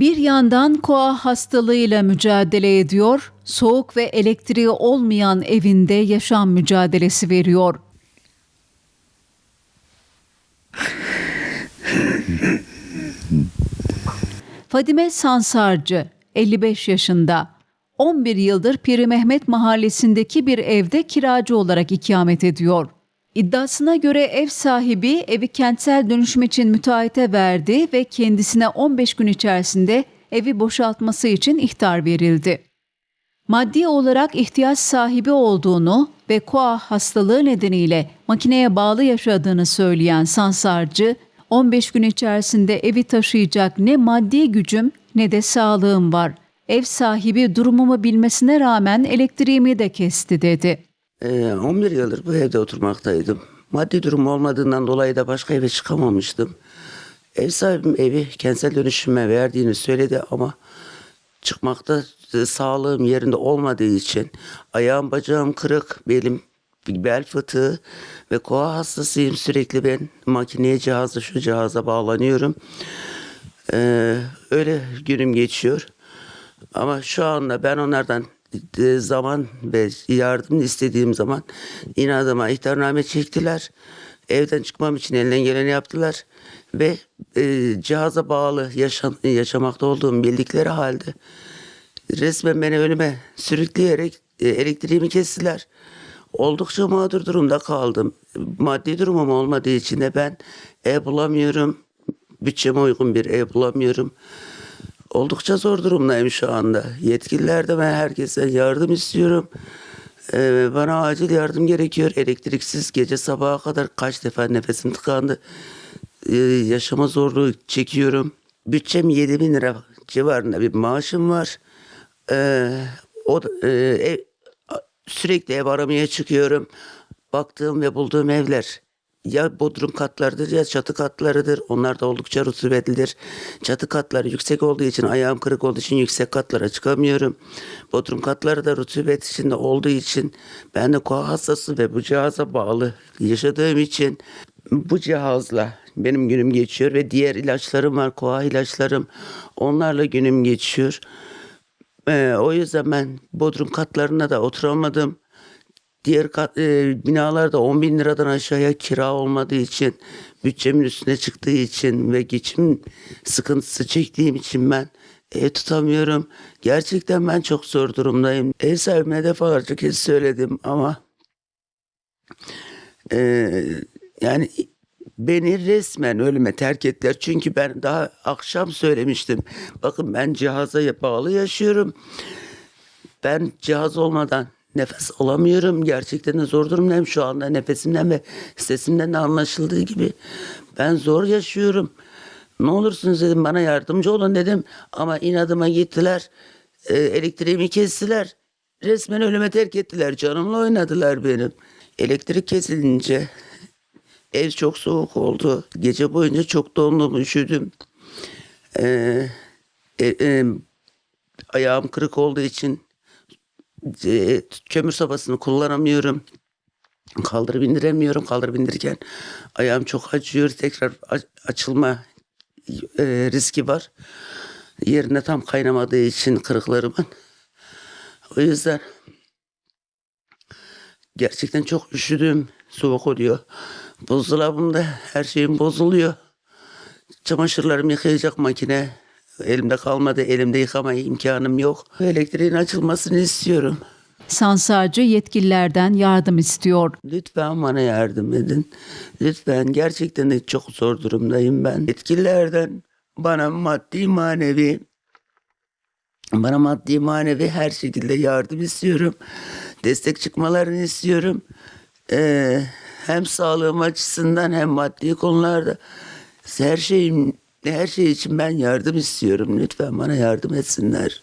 Bir yandan koa hastalığıyla mücadele ediyor, soğuk ve elektriği olmayan evinde yaşam mücadelesi veriyor. Fadime Sansarcı, 55 yaşında. 11 yıldır Piri Mehmet mahallesindeki bir evde kiracı olarak ikamet ediyor. İddiasına göre ev sahibi evi kentsel dönüşüm için müteahhite verdi ve kendisine 15 gün içerisinde evi boşaltması için ihtar verildi. Maddi olarak ihtiyaç sahibi olduğunu ve koa hastalığı nedeniyle makineye bağlı yaşadığını söyleyen Sansarcı, 15 gün içerisinde evi taşıyacak ne maddi gücüm ne de sağlığım var. Ev sahibi durumumu bilmesine rağmen elektriğimi de kesti dedi. Ee, 11 yıldır bu evde oturmaktaydım. Maddi durum olmadığından dolayı da başka eve çıkamamıştım. Ev sahibim evi kentsel dönüşüme verdiğini söyledi ama çıkmakta e, sağlığım yerinde olmadığı için ayağım bacağım kırık, belim bel fıtığı ve koa hastasıyım. Sürekli ben makineye cihazla şu cihaza bağlanıyorum. Ee, öyle günüm geçiyor. Ama şu anda ben onlardan zaman ve yardım istediğim zaman inadıma ihtarname çektiler. Evden çıkmam için elinden geleni yaptılar. Ve e, cihaza bağlı yaşam, yaşamakta olduğumu bildikleri halde resmen beni ölüme sürükleyerek e, elektriğimi kestiler. Oldukça mağdur durumda kaldım. Maddi durumum olmadığı için de ben ev bulamıyorum. Bütçeme uygun bir ev bulamıyorum. Oldukça zor durumdayım şu anda. Yetkililerden ve herkesten yardım istiyorum. Ee, bana acil yardım gerekiyor. Elektriksiz gece sabaha kadar kaç defa nefesim tıkandı. Ee, yaşama zorluğu çekiyorum. Bütçem 7 bin lira civarında bir maaşım var. Ee, o e, ev, sürekli ev aramaya çıkıyorum. Baktığım ve bulduğum evler ya bodrum katlarıdır ya çatı katlarıdır. Onlar da oldukça rutubetlidir. Çatı katları yüksek olduğu için ayağım kırık olduğu için yüksek katlara çıkamıyorum. Bodrum katları da rutubet içinde olduğu için ben de koa hastası ve bu cihaza bağlı yaşadığım için bu cihazla benim günüm geçiyor ve diğer ilaçlarım var koa ilaçlarım onlarla günüm geçiyor. Ee, o yüzden ben bodrum katlarına da oturamadım. Diğer kat, e, binalarda 10 bin liradan aşağıya kira olmadığı için, bütçemin üstüne çıktığı için ve geçim sıkıntısı çektiğim için ben ev tutamıyorum. Gerçekten ben çok zor durumdayım. Ev sahibine defalarca kez söyledim ama e, yani beni resmen ölüme terk ettiler. Çünkü ben daha akşam söylemiştim. Bakın ben cihaza bağlı yaşıyorum. Ben cihaz olmadan nefes alamıyorum. Gerçekten de zor durumdayım şu anda. Nefesimden ve sesimden de anlaşıldığı gibi. Ben zor yaşıyorum. Ne olursunuz dedim bana yardımcı olun dedim. Ama inadıma gittiler. E, elektriğimi kestiler. Resmen ölüme terk ettiler. Canımla oynadılar benim. Elektrik kesilince ev çok soğuk oldu. Gece boyunca çok dondum, üşüdüm. Ee, e, e, ayağım kırık olduğu için kömür sobasını kullanamıyorum. Kaldırıp indiremiyorum. Kaldırıp indirirken ayağım çok acıyor. Tekrar açılma riski var. Yerine tam kaynamadığı için kırıklarımın. O yüzden gerçekten çok üşüdüm. Soğuk oluyor. Buzdolabımda her şeyim bozuluyor. Çamaşırlarımı yıkayacak makine elimde kalmadı. Elimde yıkama imkanım yok. Elektriğin açılmasını istiyorum. Sansarcı yetkililerden yardım istiyor. Lütfen bana yardım edin. Lütfen gerçekten de çok zor durumdayım ben. Yetkililerden bana maddi manevi bana maddi manevi her şekilde yardım istiyorum. Destek çıkmalarını istiyorum. Ee, hem sağlığım açısından hem maddi konularda her şeyim her şey için ben yardım istiyorum. Lütfen bana yardım etsinler.